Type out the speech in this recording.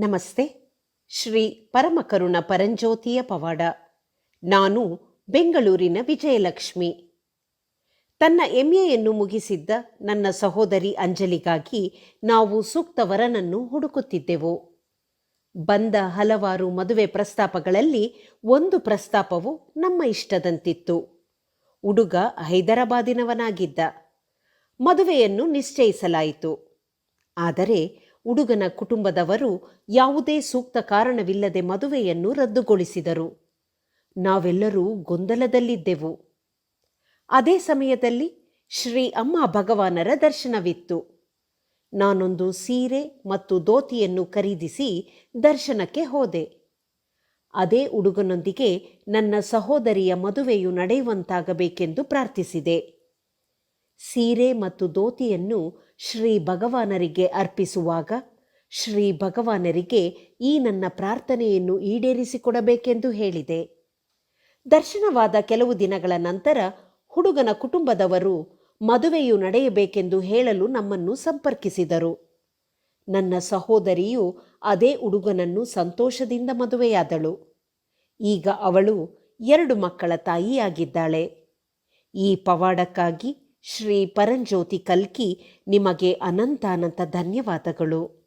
ನಮಸ್ತೆ. ಶ್ರೀ ಪರಮಕರುಣ ಪರಂಜ್ಯೋತಿಯ ಪವಾಡ. ನಾನು ಬೆಂಗಳೂರಿನ ವಿಜಯಲಕ್ಷ್ಮಿ. ತನ್ನ ಎಂಎಯನ್ನು ಮುಗಿಸಿದ್ದ ನನ್ನ ಸಹೋದರಿ ಅಂಜಲಿಗಾಗಿ ನಾವು ಸೂಕ್ತ ವರನನ್ನು ಹುಡುಕುತ್ತಿದ್ದೆವು. ಬಂದ ಹಲವಾರು ಮದುವೆ ಪ್ರಸ್ತಾಪಗಳಲ್ಲಿ ಒಂದು ಪ್ರಸ್ತಾಪವು ನಮ್ಮ ಇಷ್ಟದಂತಿತ್ತು. ಹುಡುಗ ಹೈದರಾಬಾದಿನವನಾಗಿದ್ದ. ಮದುವೆಯನ್ನು ನಿಶ್ಚಯಿಸಲಾಯಿತು. ಆದರೆ ಹುಡುಗನ ಕುಟುಂಬದವರು ಯಾವುದೇ ಸೂಕ್ತ ಕಾರಣವಿಲ್ಲದೆ ಮದುವೆಯನ್ನು ರದ್ದುಗೊಳಿಸಿದರು. ನಾವೆಲ್ಲರೂ ಗೊಂದಲದಲ್ಲಿದ್ದೆವು. ಅದೇ ಸಮಯದಲ್ಲಿ ಶ್ರೀ ಅಮ್ಮ ಭಗವಾನರ ದರ್ಶನವಿತ್ತು. ನಾನೊಂದು ಸೀರೆ ಮತ್ತು ದೋತಿಯನ್ನು ಖರೀದಿಸಿ ದರ್ಶನಕ್ಕೆ ಹೋದೆ. ಅದೇ ಹುಡುಗನೊಂದಿಗೆ ನನ್ನ ಸಹೋದರಿಯ ಮದುವೆಯು ನಡೆಯುವಂತಾಗಬೇಕೆಂದು ಪ್ರಾರ್ಥಿಸಿದೆ. ಸೀರೆ ಮತ್ತು ಧೋತಿಯನ್ನು ಶ್ರೀ ಭಗವಾನರಿಗೆ ಅರ್ಪಿಸುವಾಗ ಶ್ರೀ ಭಗವಾನರಿಗೆ ಈ ನನ್ನ ಪ್ರಾರ್ಥನೆಯನ್ನು ಈಡೇರಿಸಿಕೊಡಬೇಕೆಂದು ಹೇಳಿದೆ. ದರ್ಶನವಾದ ಕೆಲವು ದಿನಗಳ ನಂತರ ಹುಡುಗನ ಕುಟುಂಬದವರು ಮದುವೆಯು ನಡೆಯಬೇಕೆಂದು ಹೇಳಲು ನಮ್ಮನ್ನು ಸಂಪರ್ಕಿಸಿದರು. ನನ್ನ ಸಹೋದರಿಯು ಅದೇ ಹುಡುಗನನ್ನು ಸಂತೋಷದಿಂದ ಮದುವೆಯಾದಳು. ಈಗ ಅವಳು ಎರಡು ಮಕ್ಕಳ ತಾಯಿಯಾಗಿದ್ದಾಳೆ. ಈ ಪವಾಡಕ್ಕಾಗಿ ಶ್ರೀ ಪರಂಜ್ಯೋತಿ ಕಲ್ಕಿ ನಿಮಗೆ ಅನಂತಾನಂತ ಧನ್ಯವಾದಗಳು.